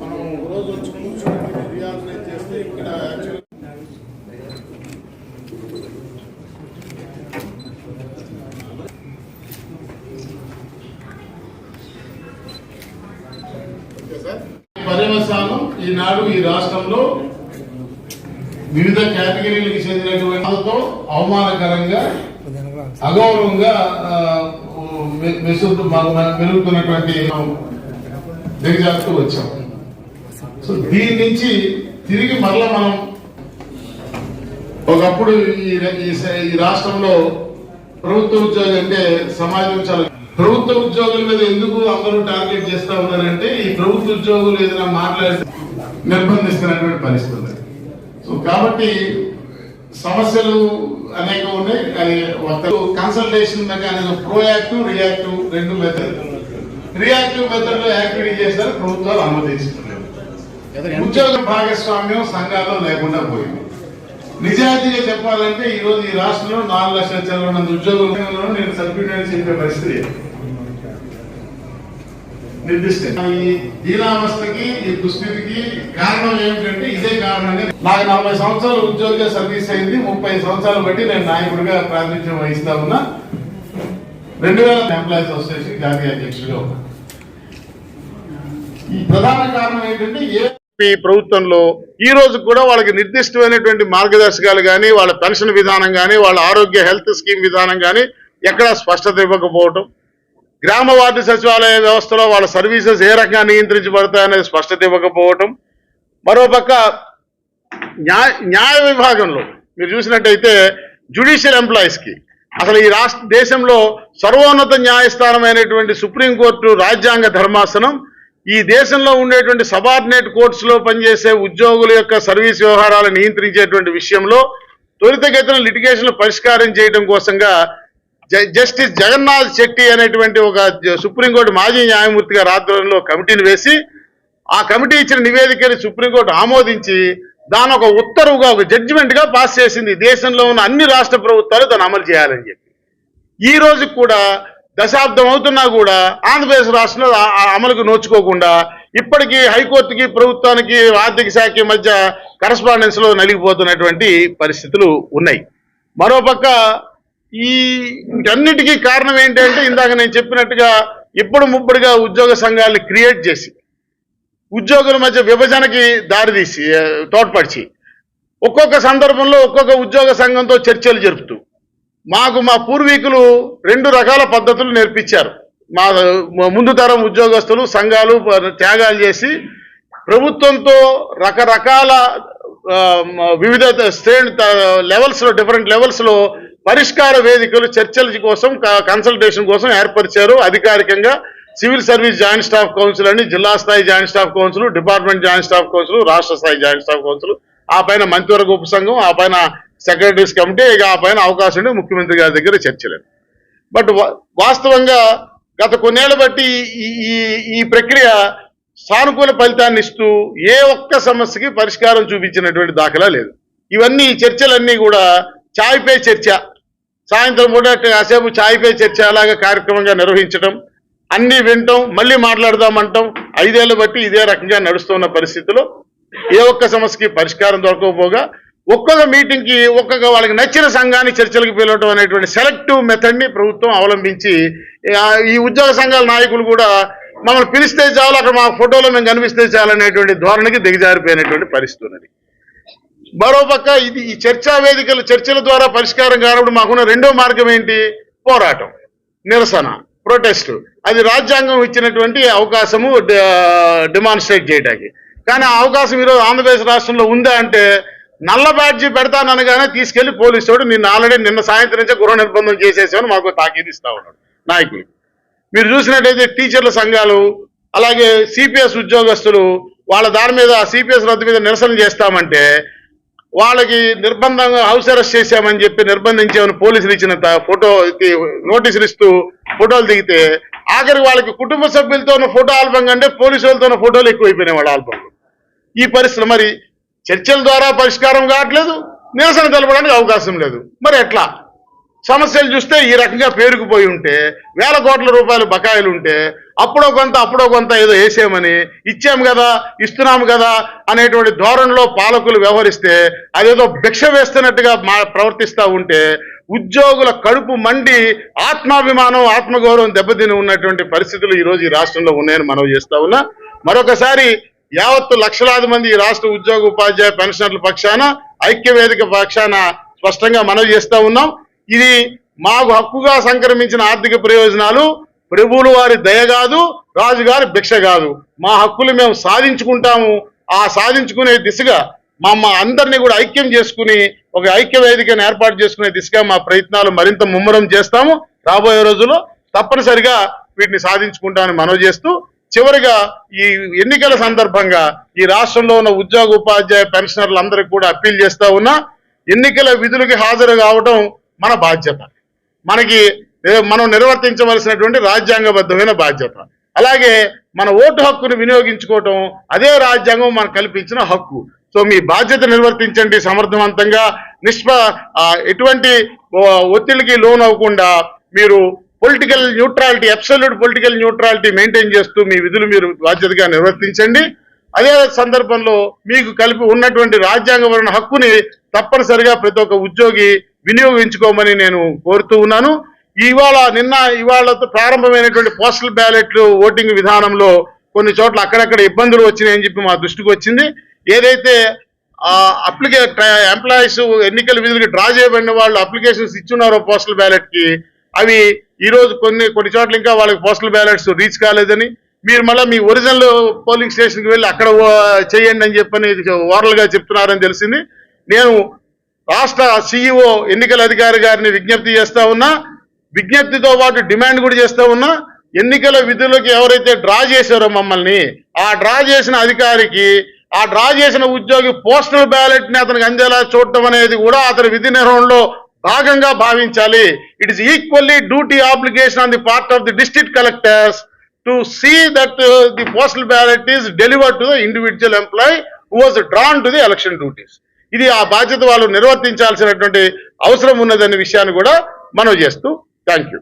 మనం రోజు వచ్చి కూర్చొని చేస్తే ఇక్కడ యాక్చువల్ పర్యవసానం ఈనాడు ఈ రాష్ట్రంలో వివిధ కేటగిరీలకు చెందినటువంటి వాళ్ళతో అవమానకరంగా అగౌరవంగా ఆ, మెరుగుతున్నటువంటి దిగజారుతూ వచ్చాం. సో దీని నుంచి తిరిగి మరలా మనం ఒకప్పుడు ఈ ఈ రాష్ట్రంలో ప్రభుత్వ ఉద్యోగం అంటే సమాజం చాలా ప్రభుత్వ ఉద్యోగుల మీద ఎందుకు అందరూ టార్గెట్ చేస్తా ఉన్నారంటే ఈ ప్రభుత్వ ఉద్యోగులు ఏదైనా మాట్లాడితే నిర్బంధిస్తున్నటువంటి పరిస్థితి సో కాబట్టి సమస్యలు అనేక ఉన్నాయి అది కన్సల్టేషన్ మెకానిజం ప్రోయాక్టివ్ రియాక్టివ్ రెండు మెథడ్ రియాక్టివ్ మెథడ్లో యాక్టివిటీ చేస్తారు ప్రభుత్వాలు అనుమతించలేదు ఉద్యోగ భాగస్వామ్యం సంఘాల్లో లేకుండా పోయింది. నిజాయితీగా చెప్పాలంటే ఈ రోజు ఈ రాష్ట్రంలో నాలుగు లక్షల మంది ఉద్యోగులు నేను సభ్యుడని చెప్పే పరిస్థితి. నిర్దిష్ట. ఈ దీనావస్థకి ఈ దుస్థితికి కారణం ఏమిటంటే ఇదే కారణంగా నాకు నలభై సంవత్సరాలు ఉద్యోగ సర్వీస్ అయింది ముప్పై సంవత్సరాలు బట్టి నేను నాయకుడిగా ప్రాతినిధ్యం వహిస్తా ఉన్నా. రెండు వేల ఎంప్లాయీస్ అసోసియేషన్ జాతీయ అధ్యక్షుడిగా ఉన్నా. ఈ ప్రధాన కారణం ఏంటంటే ఏ ప్రభుత్వంలో ఈ రోజు కూడా వాళ్ళకి నిర్దిష్టమైనటువంటి మార్గదర్శకాలు కానీ వాళ్ళ పెన్షన్ విధానం కానీ వాళ్ళ ఆరోగ్య హెల్త్ స్కీమ్ విధానం కానీ ఎక్కడా స్పష్టత ఇవ్వకపోవటం గ్రామ వార్డు సచివాలయ వ్యవస్థలో వాళ్ళ సర్వీసెస్ ఏ రకంగా నియంత్రించబడతాయనేది స్పష్టత ఇవ్వకపోవటం. మరోపక్క న్యాయ న్యాయ విభాగంలో మీరు చూసినట్టయితే జ్యుడిషియల్ ఎంప్లాయీస్కి అసలు ఈ రాష్ట్ర దేశంలో సర్వోన్నత న్యాయస్థానమైనటువంటి సుప్రీంకోర్టు రాజ్యాంగ ధర్మాసనం ఈ దేశంలో ఉండేటువంటి సబార్డినేట్ కోర్ట్స్లో పనిచేసే ఉద్యోగుల యొక్క సర్వీస్ వ్యవహారాలు నియంత్రించేటువంటి విషయంలో త్వరితగతిన లిటిగేషన్లు పరిష్కారం చేయడం కోసంగా జస్టిస్ జగన్నాథ్ శెట్టి అనేటువంటి ఒక సుప్రీంకోర్టు మాజీ న్యాయమూర్తిగా రాత్రంలో కమిటీని వేసి ఆ కమిటీ ఇచ్చిన నివేదికని సుప్రీంకోర్టు ఆమోదించి దాని ఒక ఉత్తర్వుగా ఒక జడ్జిమెంట్గా పాస్ చేసింది. దేశంలో ఉన్న అన్ని రాష్ట్ర ప్రభుత్వాలు దాన్ని అమలు చేయాలని చెప్పి. ఈ రోజు కూడా దశాబ్దం అవుతున్నా కూడా ఆంధ్రప్రదేశ్ రాష్ట్రంలో ఆ- అమలుకు నోచుకోకుండా ఇప్పటికీ హైకోర్టుకి ప్రభుత్వానికి ఆర్థిక శాఖ మధ్య కరస్పాండెన్స్లో నలిగిపోతున్నటువంటి పరిస్థితులు ఉన్నాయి. మరోపక్క ఈ వీటన్నిటికీ కారణం ఏంటంటే ఇందాక నేను చెప్పినట్టుగా ఇప్పుడు ముప్పుడుగా ఉద్యోగ సంఘాలను క్రియేట్ చేసి ఉద్యోగుల మధ్య విభజనకి దారితీసి ఆ, తోడ్పడిచి ఒక్కొక్క సందర్భంలో ఒక్కొక్క ఉద్యోగ సంఘంతో చర్చలు జరుపుతూ మాకు మా పూర్వీకులు రెండు రకాల పద్ధతులు నేర్పించారు. మా ముందు తరం ఉద్యోగస్తులు సంఘాలు త్యాగాలు చేసి ప్రభుత్వంతో రకరకాల వివిధ శ్రేణి లెవెల్స్లో డిఫరెంట్ లెవెల్స్లో పరిష్కార వేదికలు చర్చల కోసం క- కన్సల్టేషన్ కోసం ఏర్పరిచారు. అధికారికంగా civil service joint staff council అని జిల్లా స్థాయి joint staff council department joint staff council రాష్ట్ర స్థాయి జాయింట్ స్టాఫ్ కౌన్సిల్. ఆ పైన మంత్రివర్గ ఉపసంఘం ఆ పైన సెక్రటరీస్ కమిటీ ఇక ఆ పైన అవకాశం ఉండి ముఖ్యమంత్రి గారి దగ్గర చర్చలు బట్ వాస్తవంగా గత కొన్నేళ్ళ బట్టి ఈ ఈ- ఈ ప్రక్రియ సానుకూల ఫలితాన్ని ఇస్తూ ఏ ఒక్క సమస్యకి పరిష్కారం చూపించినటువంటి దాఖలా లేదు. ఇవన్నీ ఈ చర్చలన్నీ కూడా చాయ్ పే చర్చ సాయంత్రం పూట కాసేపు ఛాయ్పై చర్చ అలాగే కార్యక్రమంగా నిర్వహించడం అన్ని వింటాం మళ్ళీ మాట్లాడదామంటాం. ఐదేళ్ళు బట్టి ఇదే రకంగా నడుస్తున్న పరిస్థితిలో ఏ ఒక్క సమస్యకి పరిష్కారం దొరకకపోగా ఒక్కొక్క మీటింగ్కి ఒక్కొక్క వాళ్ళకి నచ్చిన సంఘాన్ని చర్చలకు పిలవడం అనేటువంటి సెలెక్టివ్ మెథడ్ని ప్రభుత్వం అవలంబించి ఈ ఉద్యోగ సంఘాల నాయకులు కూడా మమ్మల్ని పిలిస్తే చాలు అక్కడ మా ఫోటోలో మేము కనిపిస్తే చాలు అనేటువంటి ధోరణికి దిగజారిపోయినటువంటి పరిస్థితి ఉన్నది. మరోపక్క ఇది ఈ చర్చా వేదికలు చర్చల ద్వారా పరిష్కారం కానప్పుడు మాకున్న రెండో మార్గం ఏంటి? పోరాటం నిరసన ప్రొటెస్ట్ అది రాజ్యాంగం ఇచ్చినటువంటి అవకాశము డిమాన్స్ట్రేట్ చేయడానికి కానీ ఆ అవకాశం ఈరోజు ఆంధ్రప్రదేశ్ రాష్ట్రంలో ఉందా అంటే నల్ల బ్యాడ్జీ పెడతాననగానే తీసుకెళ్ళి పోలీసు వాడు నిన్న ఆల్రెడీ నిన్న సాయంత్రం నుంచే గృహ నిర్బంధం చేసేసామని మాకు తాకీదు ఇస్తా ఉన్నాడు నాయకులు. మీరు చూసినట్టయితే టీచర్ల సంఘాలు అలాగే సిపిఎస్ ఉద్యోగస్తులు వాళ్ళ దాని మీద సిపిఎస్ రద్దు మీద నిరసన చేస్తామంటే వాళ్ళకి నిర్బంధంగా హౌస్ అరెస్ట్ చేశామని చెప్పి నిర్బంధించామని పోలీసులు ఇచ్చిన ఫోటో ఇది నోటీసులు ఇస్తూ ఫోటోలు దిగితే ఆఖరికి వాళ్ళకి కుటుంబ సభ్యులతో ఉన్న ఫోటో ఆల్బమ్ కంటే పోలీసు వాళ్ళతో ఉన్న ఫోటోలు ఎక్కువైపోయినాయి వాళ్ళ ఆల్బంలో ఈ పరిస్థితులు మరి చర్చల ద్వారా పరిష్కారం కావట్లేదు నిరసన తెలపడానికి అవకాశం లేదు. మరి ఎట్లా? సమస్యలు చూస్తే ఈ రకంగా పేరుకుపోయి ఉంటే వేల కోట్ల రూపాయలు బకాయిలు ఉంటే అప్పుడో కొంత అప్పుడో కొంత ఏదో వేసామని ఇచ్చాము కదా ఇస్తున్నాము కదా అనేటువంటి ధోరణిలో పాలకులు వ్యవహరిస్తే అదేదో భిక్ష వేస్తున్నట్టుగా మా ప్రవర్తిస్తూ ఉంటే ఉద్యోగుల కడుపు మండి ఆత్మాభిమానం ఆత్మగౌరవం దెబ్బతిని ఉన్నటువంటి పరిస్థితులు ఈరోజు ఈ రాష్ట్రంలో ఉన్నాయని మనం చేస్తా ఉన్నా. మరొకసారి యావత్తు లక్షలాది మంది ఈ రాష్ట్ర ఉద్యోగ ఉపాధ్యాయ పెన్షనర్ల పక్షాన ఐక్యవేదిక పక్షాన స్పష్టంగా మనవి చేస్తా ఉన్నాం. ఇది మాకు హక్కుగా సంక్రమించిన ఆర్థిక ప్రయోజనాలు. ప్రభువులు వారి దయ కాదు రాజుగారి భిక్ష కాదు. మా హక్కులు మేము సాధించుకుంటాము. ఆ సాధించుకునే దిశగా మా మా అందరినీ కూడా ఐక్యం చేసుకుని ఒక ఐక్య వేదికను ఏర్పాటు చేసుకునే దిశగా మా ప్రయత్నాలు మరింత ముమ్మరం చేస్తాము. రాబోయే రోజుల్లో తప్పనిసరిగా వీటిని సాధించుకుంటామని మనవి చేస్తూ చివరిగా ఈ ఎన్నికల సందర్భంగా ఈ రాష్ట్రంలో ఉన్న ఉద్యోగ ఉపాధ్యాయ పెన్షనర్లందరికీ కూడా అప్పీల్ చేస్తా ఉన్నా ఎన్నికల విధులకి హాజరు కావడం మన బాధ్యత. మనకి మనం నిర్వర్తించవలసినటువంటి రాజ్యాంగబద్ధమైన బాధ్యత. అలాగే మన ఓటు హక్కును వినియోగించుకోవటం అదే రాజ్యాంగం మనకు కల్పించిన హక్కు. సో మీ బాధ్యత నిర్వర్తించండి సమర్థవంతంగా. నిష్ప ఎటువంటి ఒత్తిడికి లోన్ అవ్వకుండా మీరు political neutrality absolute political neutrality maintain చేస్తూ మీ విధులు మీరు బాధ్యతగా నిర్వర్తించండి. అదే సందర్భంలో మీకు కలిపి ఉన్నటువంటి రాజ్యాంగపరమైన హక్కుని తప్పనిసరిగా ప్రతి ఒక్క ఉద్యోగి వినియోగించుకోమని నేను కోరుతూ ఉన్నాను. ఇవాళ నిన్న ఇవాళతో ప్రారంభమైనటువంటి పోస్టల్ బ్యాలెట్లు ఓటింగ్ విధానంలో కొన్ని చోట్ల అక్కడక్కడ ఇబ్బందులు వచ్చినాయని చెప్పి మా దృష్టికి వచ్చింది. ఏదైతే అప్లికే ఎంప్లాయీస్ ఎన్నికల విధులకి డ్రా చేయబడిన వాళ్ళు అప్లికేషన్స్ ఇచ్చున్నారో పోస్టల్ బ్యాలెట్కి అవి ఈరోజు కొన్ని కొన్ని చోట్ల ఇంకా వాళ్ళకి పోస్టల్ బ్యాలెట్స్ రీచ్ కాలేదని. మీరు మళ్ళీ మీ ఒరిజినల్ పోలింగ్ స్టేషన్కి వెళ్ళి అక్కడ ఓ- చేయండి అని చెప్పని ఓరల్గా చెప్తున్నారని తెలిసింది. నేను రాష్ట్ర సిఇఓ ఎన్నికల అధికారి గారిని విజ్ఞప్తి చేస్తా ఉన్నా విజ్ఞప్తితో పాటు డిమాండ్ కూడా చేస్తా ఉన్నా ఎన్నికల విధులకు ఎవరైతే డ్రా చేశారో మమ్మల్ని ఆ డ్రా చేసిన అధికారికి ఆ డ్రా చేసిన ఉద్యోగి పోస్టల్ బ్యాలెట్ని అతనికి అందేలా చూడటం అనేది కూడా అతని విధి నిర్వహణలో భాగంగా భావించాలి. It is equally duty obligation on the part of the district collectors to see that the postal ballot is delivered to the individual employee who was drawn to the election duties ఇది ఆ బాధ్యత వాళ్ళు నిర్వర్తించాల్సినటువంటి అవసరం ఉన్నదనే విషయాన్ని కూడా మనం చేస్తూ thank you